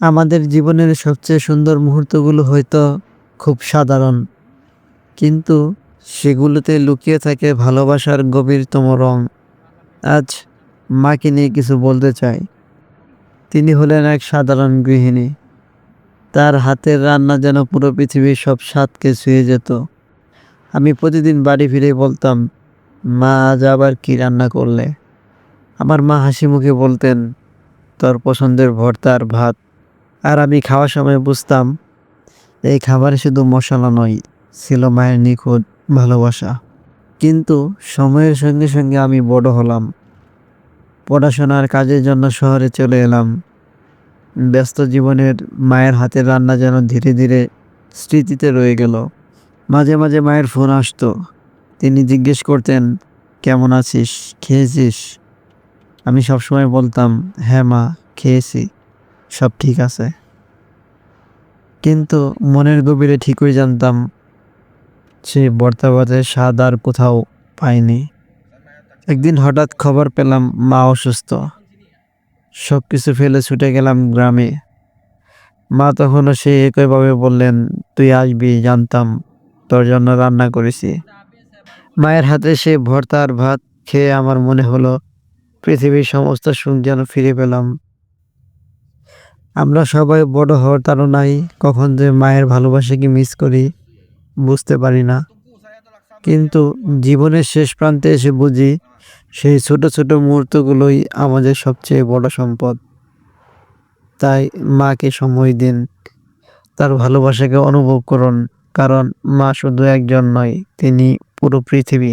আমাদের জীবনের সবচেয়ে সুন্দর মুহূর্তগুলো হয়তো খুব সাধারণ। কিন্তু সেগুলোতে লুকিয়ে থাকে ভালোবাসার গভীরতম রং। আজ মাকে নিয়ে কিছু বলতে চাই। তিনি হলেন এক সাধারণ গৃহিণী। তার হাতের রান্না যেন পুরো পৃথিবীর সব স্বাদকে ছুঁয়ে যেত। আমি প্রতিদিন বাড়ি ফিরে বলতাম, মা, আজ আবার কী রান্না করলে? আমার মা হাসি মুখে বলতেন, তোর পছন্দের ভর্তা আর ভাত। আর আমি খাওয়ার সময় বুঝতাম এই খাবারে শুধু মশলা নয়, ছিল মায়ের নিখুঁত ভালোবাসা। কিন্তু সময়ের সঙ্গে সঙ্গে আমি বড় হলাম। পড়াশোনার কাজের জন্য শহরে চলে এলাম। ব্যস্ত জীবনের মায়ের হাতের রান্না যেন ধীরে ধীরে স্মৃতিতে রয়ে গেল। মাঝে মাঝে মায়ের ফোন আসতো। তিনি জিজ্ঞেস করতেন, কেমন আছিস? খেয়েছিস? আমি সবসময় বলতাম হ্যাঁ মা, খেয়েছি। সব ঠিক আছে। কিন্তু মনের গভীরে ঠিকই জানতাম সে বর্তাবাদের স্বাদ আর কোথাও পাইনি। একদিন হঠাৎ খবর পেলাম মা অসুস্থ। সব কিছু ফেলে ছুটে গেলাম গ্রামে। মা তখনও সে একইভাবে বললেন, তুই আসবি, জানতাম তোর জন্য রান্না করেছি। মায়ের হাতে সে ভর্তা আর ভাত খেয়ে আমার মনে হলো, পৃথিবীর সমস্ত সুখ যেন ফিরে পেলাম। আমরা সবাই বড় হওয়ার তাড়নায় কখন যে মায়ের ভালোবাসাকে মিস করি, বুঝতে পারি না। কিন্তু জীবনের শেষ প্রান্তে এসে বুঝি, সেই ছোট ছোট মুহূর্তগুলোই আমাদের সবচেয়ে বড় সম্পদ। তাই মাকে সময় দিন, তার ভালোবাসাকে অনুভব করুন, কারণ মা শুধু একজন নয়, তিনি পুরো পৃথিবী।